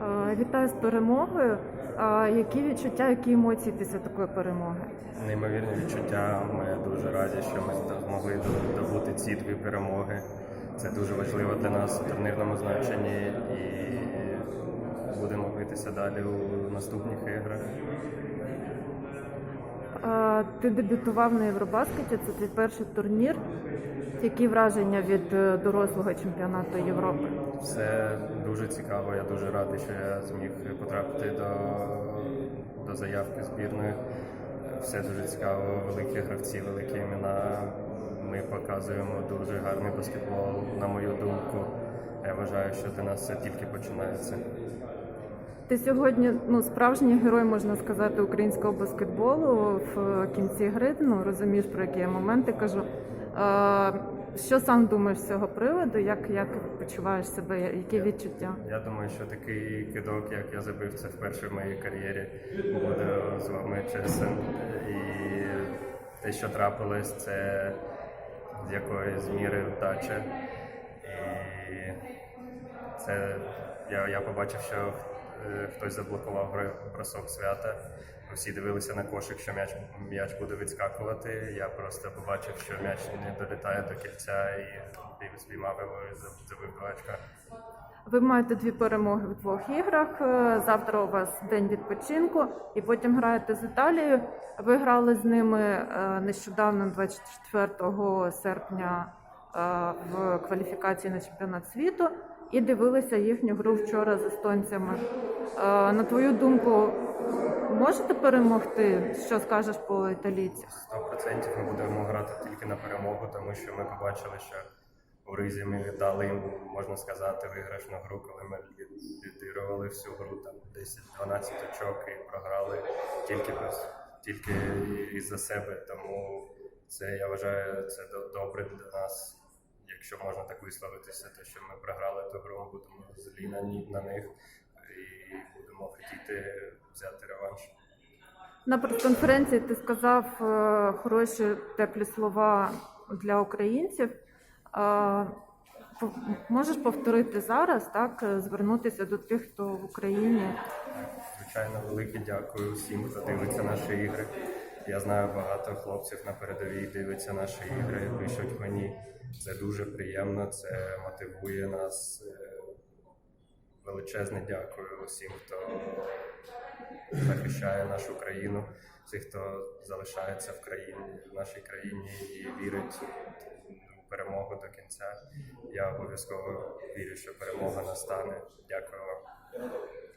Е, Вітаю з перемогою. Е, Які відчуття, які емоції після такої перемоги? Неймовірні відчуття. Ми дуже раді, що ми змогли добути ці дві перемоги. Це дуже важливо для нас у турнірному значенні і будемо битися далі у наступних іграх. Е, Ти дебютував на Євробаскеті, це твій перший турнір. Які враження від е, дорослого чемпіонату Європи? Все дуже цікаво. Я дуже радий, що я зміг потрапити до, до заявки збірної. Все дуже цікаво, великі гравці, великі імена. Ми показуємо дуже гарний баскетбол, на мою думку. Я вважаю, що для нас це тільки починається. Ти сьогодні ну, справжній герой, можна сказати, українського баскетболу в кінці гри. Ну розумієш, про які я моменти кажу. Е, Що сам думаєш з цього приводу? Як, як почуваєш себе? Які відчуття? Я думаю, що такий кидок, як я забив, це вперше в моїй кар'єрі. Буде з вами чесним. І те, що трапилось, це з якоїсь міри вдача. І це я, я побачив, що хтось заблокував бросок свята. Всі дивилися на кошик, що м'яч, м'яч буде відскакувати. Я просто побачив, що м'яч не долітає до кільця і спіймав його забив два очка. Ви маєте дві перемоги в двох іграх. Е, Завтра у вас день відпочинку, і потім граєте з Італією. Ви грали з ними е, нещодавно, 24 серпня, е, в кваліфікації на чемпіонат світу, і дивилися їхню гру вчора з естонцями. Е, На твою думку, можете перемогти? Що скажеш по італійцях? 100% ми будемо грати тільки на перемогу, тому що ми побачили, що у Ризі ми дали їм, можна сказати, виграшну гру, коли ми лі- лідирували всю гру, там 10-12 очок і програли тільки без- тільки із-за себе. Тому це я вважаю це до- добре для нас. Якщо можна так висловитися, то що ми програли ту гру, ми будемо злі на, на них і будемо хотіти взяти реванш. На прес-конференції ти сказав е, хороші теплі слова для українців. Е, Можеш повторити зараз, так, е, звернутися до тих, хто в Україні. Звичайно, велике дякую всім, хто дивиться наші ігри. Я знаю багато хлопців на передовій дивиться наші ігри, пишуть мені. Це дуже приємно, це мотивує нас. Е, Величезне дякую усім, хто захищає нашу країну, всіх, хто залишається в країні, в нашій країні і вірить у перемогу до кінця. Я обов'язково вірю, що перемога настане. Дякую вам.